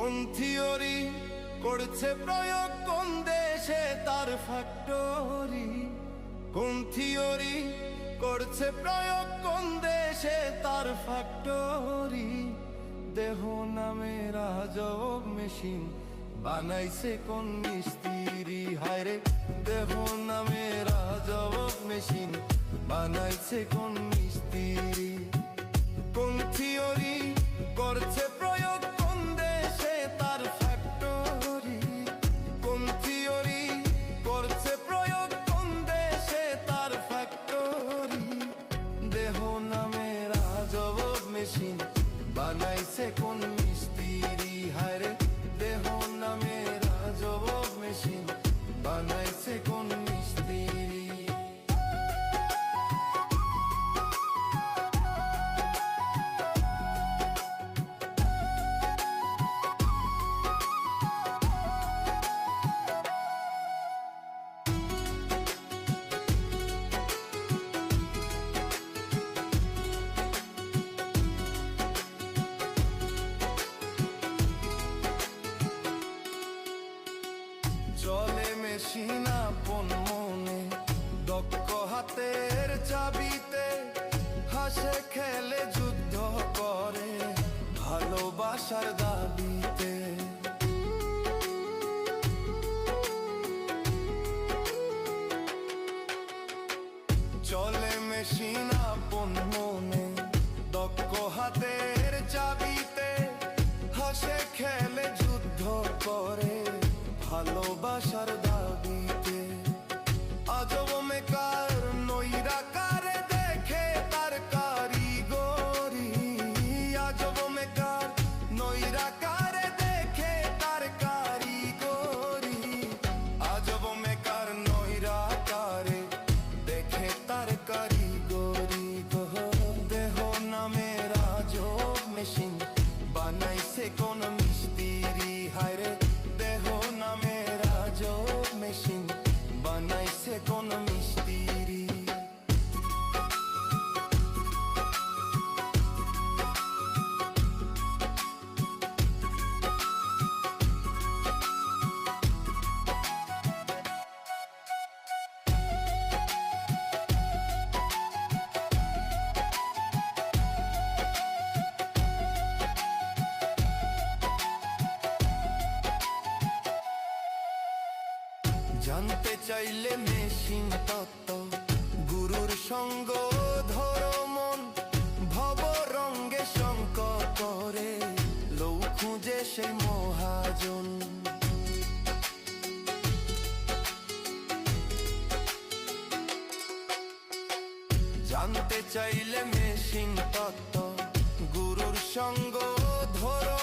কোন থিওরি করছে প্রয়োগ কোন দেশে তার ফ্যাক্টরি কোন থিওরি করছে প্রয়োগ কোন দেশে তার ফ্যাক্টরি দেহ নামে রাজব মেশিন বানাইছে কোন মিস্ত্রি? হায়রে, দেহ নামে রাজব মেশিন বানাইছে কোন মিস্ত্রি? ভালোবাসার দাবিতে। চলে মেশিনা আপন মনে দক্ষ হাতের চাবিতে। হাসে খেলে যুদ্ধ করে ভালোবাসার রাজব জানতে চাইলে মেশিন তত্ত্ব, গুরুর সঙ্গ ধরো মন ভব রঙ্গে শঙ্ক করে, লৌ খুঁজে সেই মহাজন। জানতে চাইলে মেশিন তত্ত্ব, গুরুর সঙ্গ ধরো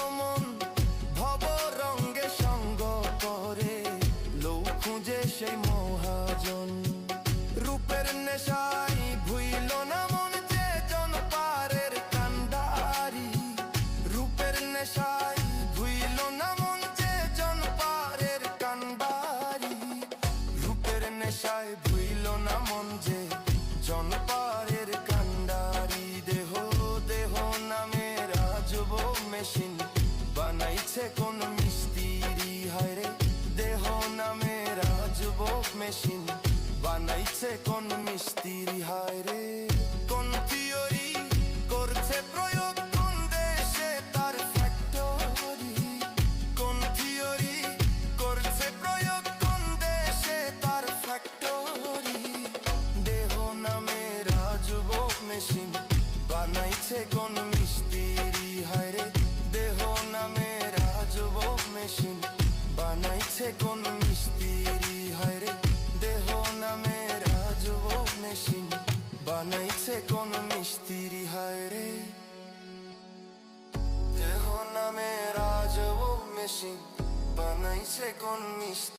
মেশিন বানাইছে কোন মিস্ত্রি? হায়রে দেহ নামে রাজভোগ মেশিন বানাইছে কোন মিস্ত্রি? হায়রে দেহ নামে রাজভোগ মেশিন বানাইছে কোন মিস্ত্রি?